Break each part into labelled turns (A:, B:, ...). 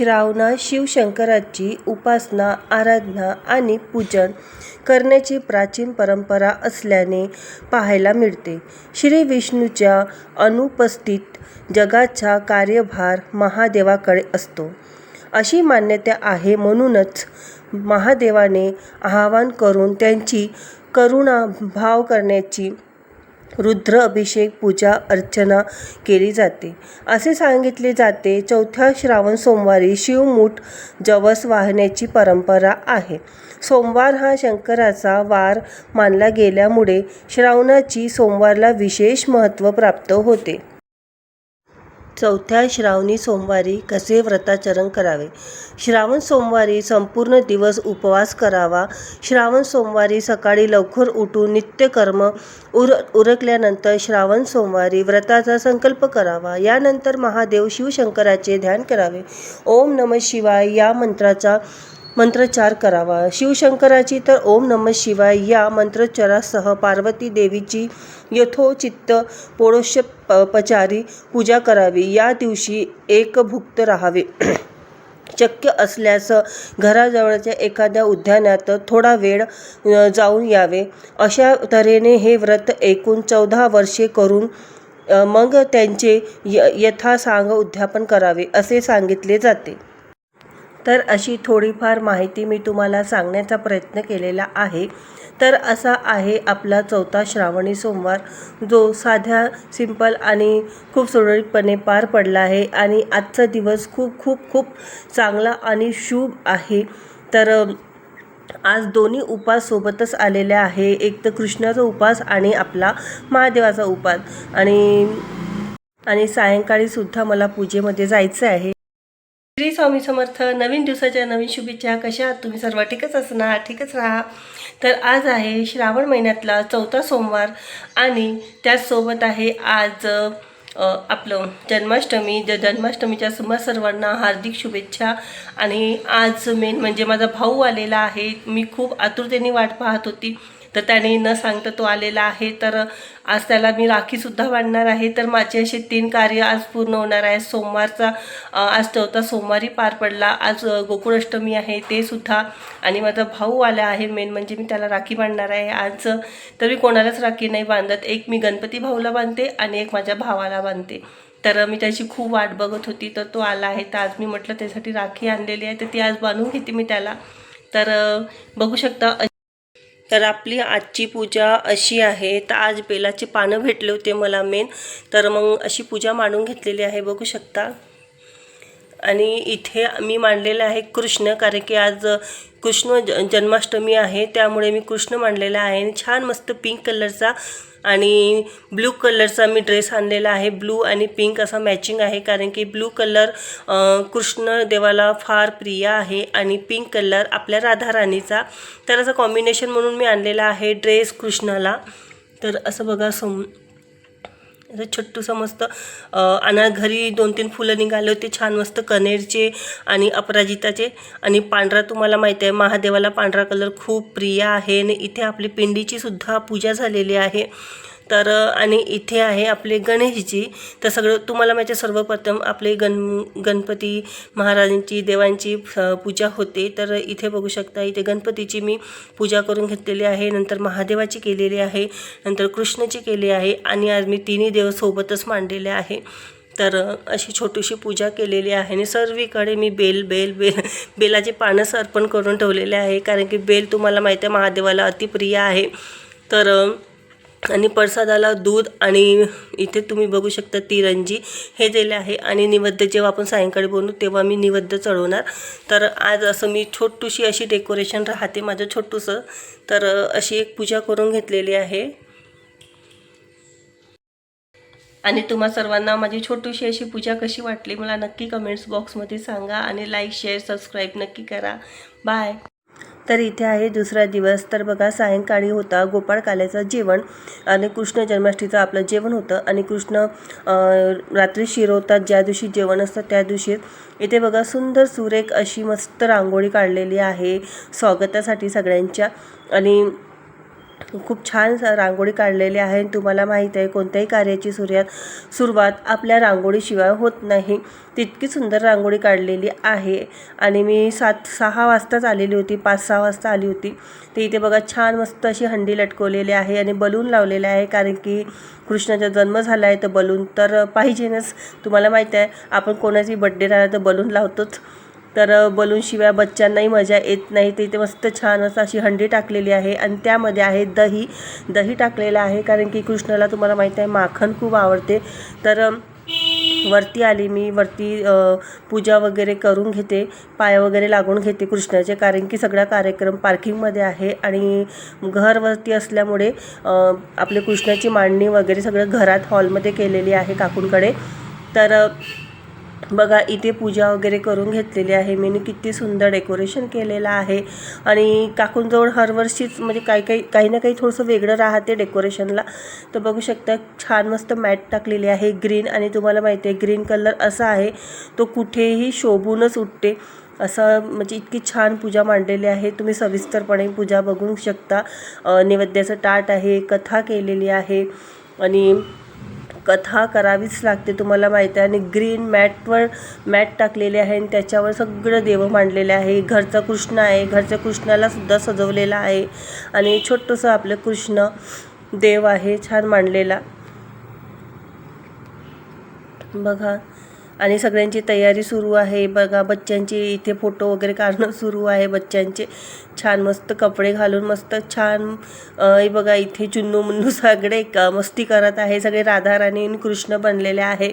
A: श्रावणात शिवशंकराची उपासना आराधना आणि पूजन करण्याची प्राचीन परंपरा असल्याने पाहायला मिळते. श्री विष्णूच्या अनुपस्थित जगाचा कार्यभार महादेवाकडे असतो. अशी मान्यता आहे म्हणूनच महादेवाने आवाहन करून त्यांची करुणा भाव करण्याची रुद्र अभिषेक पूजा अर्चना केली जाते. असे सांगितले जाते चौथ्या श्रावण सोमवारी शिवमूठ जवस वाहण्याची परंपरा आहे. सोमवार हा शंकराचा वार मानला गेल्यामुळे श्रावणाची सोमवारला विशेष महत्त्व प्राप्त होते. चौथ्या श्रावणी सोमवारी कसे व्रताचरण करावे? श्रावण सोमवारी संपूर्ण दिवस उपवास करावा. श्रावण सोमवारी सकाळी लवकर उठून नित्यकर्म उर उरकल्यानंतर श्रावण सोमवारी व्रताचा संकल्प करावा. यानंतर महादेव शिवशंकराचे ध्यान करावे. ओम नम शिवाय या मंत्राचा मंत्रोच्चार करावा. शिवशंकराची तर ओम नम शिवाय या मंत्रोच्चारासह पार्वती देवीची यथोचित्त पोषोपचारी पूजा करावी. या दिवशी एकभुक्त राहावे. शक्य असल्यास घराजवळच्या एखाद्या उद्यानात थोडा वेळ जाऊन यावे. अशा तऱ्हेने हे व्रत एकूण चौदा वर्षे करून मग त्यांचे य यथासांग उद्यापन करावे असे सांगितले जाते. तर अशी थोडीफार माहिती मी तुम्हाला सांगण्याचा प्रयत्न केलेला आहे. तर असा आहे आपला चौथा श्रावणी सोमवार. जो साध्या सिंपल आणि खूप सुरळीतपणे पार पडला आहे आणि आजचा दिवस खूप खूप खूप चांगला आणि शुभ आहे. तर आज दोन्ही उपास सोबतच आलेले आहे. एक तर कृष्णाचा उपास आणि आपला महादेवाचा उपास. आणि आणि सायंकाळीसुद्धा मला पूजेमध्ये जायचं आहे. श्री स्वामी समर्थ नवीन दिवसाच्या नवीन शुभेच्छा. कशा तुम्ही? सर्व ठीकच असणार? ठीकच राहा. तर आज आहे श्रावण महिन्यातला चौथा सोमवार आणि त्याचसोबत आहे आज आपलं जन्माष्टमी. ज जन्माष्टमीच्या सुमा सर्वांना हार्दिक शुभेच्छा. आणि आज मेन म्हणजे माझा भाऊ आलेला आहे. मी खूप आतुरतेने वाट पाहत होती. तर त्याने न सांगता तो आलेला आहे. तर आज त्याला मी राखीसुद्धा बांधणार आहे. तर माझे असे तीन कार्य आज पूर्ण होणार आहे. सोमवारचा आज चौथा सोमवारी पार पडला. आज गोकुळाष्टमी आहे ते सुद्धा. आणि माझा भाऊ आला आहे. मेन म्हणजे मी त्याला राखी बांधणार आहे. आज तर मी कोणालाच राखी नाही बांधत. एक मी गणपती भाऊला बांधते आणि एक माझ्या भावाला बांधते. तर मी त्याची खूप वाट बघत होती. तर तो आला आहे. तर आज मी म्हटलं त्यासाठी राखी आणलेली आहे. तर ती आज बांधून घेते मी त्याला. तर बघू शकता तर आपली आजची पूजा अशी आहे. तर आज बेलाचे पानं भेटले होते मला मेन तर मग अशी पूजा मांडून घेतलेली आहे बघू शकता. आणि इथे मी मांडलेलं आहे कृष्ण कारण की आज कृष्ण ज जन्माष्टमी आहे त्यामुळे मी कृष्ण मांडलेला आहे आणि छान मस्त पिंक कलरचा आणि ब्लू कलरचा मी ड्रेस आणलेला आहे. ब्लू आणि पिंक असा मॅचिंग आहे कारण की ब्लू कलर कृष्ण देवाला फार प्रिय आहे आणि पिंक कलर आपल्या राधाराणीचा तर असं कॉम्बिनेशन म्हणून मी आणलेला आहे ड्रेस कृष्णाला. तर असं बघा सम असं छोटूसं मस्त आणि घरी दोन तीन फुलं निघाले होते छान मस्त कनेरचे आणि अपराजिताचे. आणि पांढरा तुम्हाला माहिती आहे महादेवाला पांढरा कलर खूप प्रिय आहे आणि इथे आपली पिंडीची सुद्धा पूजा झालेली आहे. तर आणि इथे आहे आपले गणेशजी. तर सगळं तुम्हाला माहिती सर्वप्रथम आपले गण गणपती महाराजांची देवांची पूजा होते. तर इथे बघू शकता इथे गणपतीची मी पूजा करून घेतलेली आहे. नंतर महादेवाची केलेली आहे. नंतर कृष्णाची केली आहे. आणि आज मी तिन्ही देव सोबतच मांडलेले आहे. तर अशी छोटीशी पूजा केलेली आहे. आणि सर्वीकडे मी बेल बेल बेल बेलाचे पानंच अर्पण करून ठेवलेले आहे. कारण की बेल तुम्हाला माहिती आहे महादेवाला अतिप्रिय आहे. तर आणि प्रसादाला दूध आणि इथे तुम्ही बघू शकता तिरंजी हे दिले आहे आणि निवेद्य जेव्हा आपण सायंकाळी बनवू तेव्हा मी निवेद्य चढवणार. तर आज असं मी छोटूशी अशी डेकोरेशन राहते माझं छोटूसं. तर अशी एक पूजा करून घेतलेली आहे. आणि तुम्हा सर्वांना माझी छोटीशी अशी पूजा कशी वाटली मला नक्की कमेंट्स बॉक्समध्ये सांगा आणि लाईक शेअर सबस्क्राईब नक्की करा. बाय तर इथे आहे दुसरा दिवस. तर बघा सायंकाळी होता गोपाळकाल्याचं जेवण आणि कृष्ण जन्माष्टमीचं आपलं जेवण होतं आणि कृष्ण रात्री शिरवतात ज्या दिवशी जेवण असतं त्या दिवशी. इथे बघा सुंदर सुरेख अशी मस्त रांगोळी काढलेली आहे स्वागतासाठी सगळ्यांच्या. आणि खूप छान रांगोळी काढलेली आहे. तुम्हाला माहीत आहे कोणत्याही कार्याची सुरुवात सुरुवात आपल्या रांगोळीशिवाय होत नाही. तितकी सुंदर रांगोळी काढलेली आहे. आणि मी सात सहा वाजताच आलेली होती पाच सहा वाजता आली होती. ते इथे बघा छान मस्त अशी हंडी लटकवलेली आहे आणि बलून लावलेले आहे. कारण की कृष्णाचा जन्म झाला आहे तर बलून तर पाहिजेनच. तुम्हाला माहीत आहे आपण कोणाची बड्डे राहिला तर बलून लावतोच. तर बलूनशिवाय बच्चांनाही मजा येत नाही. ते इथे मस्त छान असं अशी हंडी टाकलेली आहे आणि त्यामध्ये आहे दही. दही टाकलेलं आहे कारण की कृष्णाला तुम्हाला माहीत आहे माखण खूप आवडते. तर वरती आली मी. वरती पूजा वगैरे करून घेते. पाय वगैरे लागून घेते कृष्णाचे कारण की सगळा कार्यक्रम पार्किंगमध्ये आहे आणि घरवरती असल्यामुळे आपले कृष्णाची मांडणी वगैरे सगळं घरात हॉलमध्ये केलेली आहे काकूंकडे. तर बघा इथे पूजा वगैरे करून घेतलेली आहे. मी किती सुंदर डेकोरेशन केलेलं आहे. आणि काकूंजवळ हरवर्षीच म्हणजे काही काही काही ना काही थोडंसं वेगळं राहते डेकोरेशनला. तर बघू शकता छान मस्त मॅट टाकलेली आहे ग्रीन. आणि तुम्हाला माहिती आहे ग्रीन कलर असा आहे तो कुठेही शोभूनच उठते. असं म्हणजे इतकी छान पूजा मांडलेली आहे. तुम्ही सविस्तरपणे पूजा बघू शकता. नैवेद्याचं ताट आहे कथा केलेली आहे. आणि कथा करावीच लागते तुम्हाला माहीत आहे. आणि ग्रीन मॅटवर मॅट टाकलेले आहे आणि त्याच्यावर सगळं देव मांडलेले आहे. घरचा कृष्ण आहे. घरच्या कृष्णाला सुद्धा सजवलेला आहे. आणि छोटंसं आपलं कृष्ण देव आहे छान मांडलेला. बघा. आणि सगळ्यांची तयारी सुरू आहे. बघा बच्चांची इथे फोटो वगैरे काढणं सुरू आहे. बच्च्यांचे छान मस्त कपडे घालून मस्त छान बघा इथे चुन्नू मुन्नू सगळे क मस्ती करत आहे. सगळे राधाराणी कृष्ण बनलेले आहे.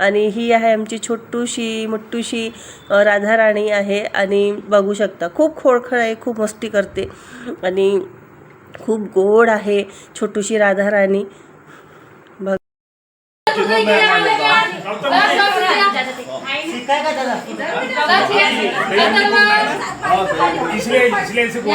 A: आणि ही आहे आमची छोटूशी मोठूशी अ, राधाराणी आहे. आणि बघू शकता खूप खोळखळ आहे खूप मस्ती करते. आणि खूप गोड आहे छोटूशी राधाराणी बघ.
B: इसलिए इसलिए इसे बोल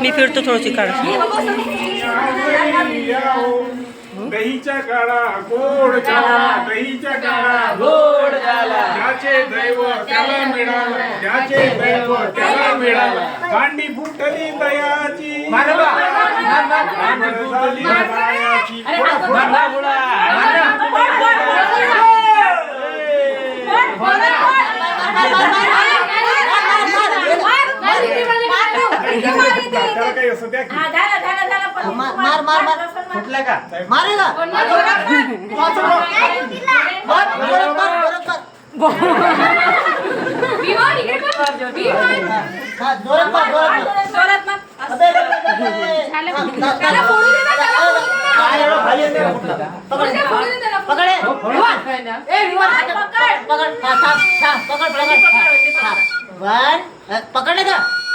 A: मी फिरतो थोडीशी काढ
B: दहीच्या काळा गोड झाला दहीच्या काळा गोड झाला ज्याचे दैव त्याला मिळाला ज्याचे दैव त्याला मिळाला भांडी फुटली दयाची भांडी फुटली दयाची काही असं द्या की.
C: मार मार मार. फुटला का? मारेगा मार जोरात मार जोरात मार. जोरात मार. अबे रे, रे, रे, रे.
D: त्याला फोडू दे ना, त्याला फोडू दे ना.
C: काय एवढं खाली येते का फुटला? पकड. पकड. हे. ए, विमान हातात. पकड. हा, थांब, थांब. पकड पकड. हा. वन अ, पकडले का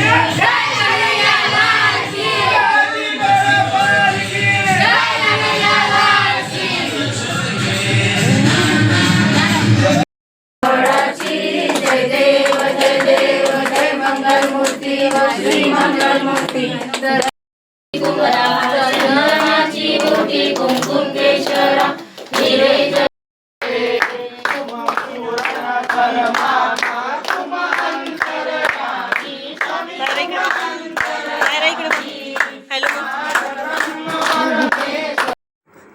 A: जोरात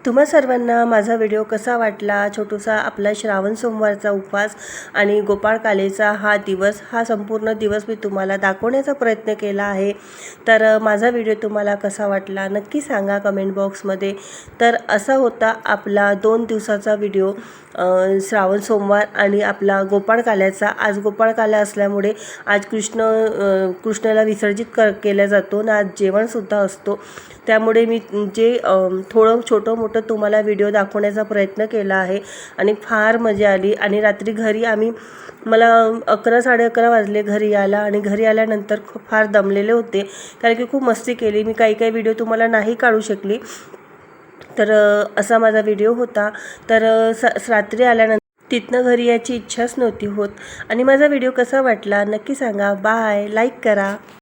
A: तुम्हा सर्वांना माझा व्हिडिओ कसा वाटला? छोटूसा आपला श्रावण सोमवारचा उपवास आणि गोपाळकालेचा हा दिवस हा संपूर्ण दिवस मी तुम्हाला दाखवण्याचा प्रयत्न केला आहे. तर माझा व्हिडिओ तुम्हाला कसा वाटला? नक्की सांगा कमेंट बॉक्समध्ये. तर असा होता आपला दोन दिवसाचा व्हिडिओ श्रावण सोमवार आणि आपला गोपाळकाल्याचा आज गोपाळकाला असल्यामुळे आज कृष्ण कृष्णाला विसर्जित कर केला जातो आणि आज जेवणसुद्धा असतो. त्यामुळे मी जे थोडं छोटं मोठं तुम्हाला व्हिडिओ दाखवण्याचा प्रयत्न केला आहे. आणि फार मजा आली. आणि रात्री घरी आम्ही मला अकरा साडे अकरा वाजले घरी आला आणि घरी आल्यानंतर खूप फार दमलेले होते. कारण की खूप मस्ती केली. मी काही काही व्हिडिओ तुम्हाला नाही काढू शकली. तर असा माझा व्हिडिओ होता. तर स रात्री आल्यानंतर तिथनं घरी यायची इच्छाच नव्हती होत. आणि माझा व्हिडिओ कसा वाटला नक्की सांगा. बाय लाईक करा.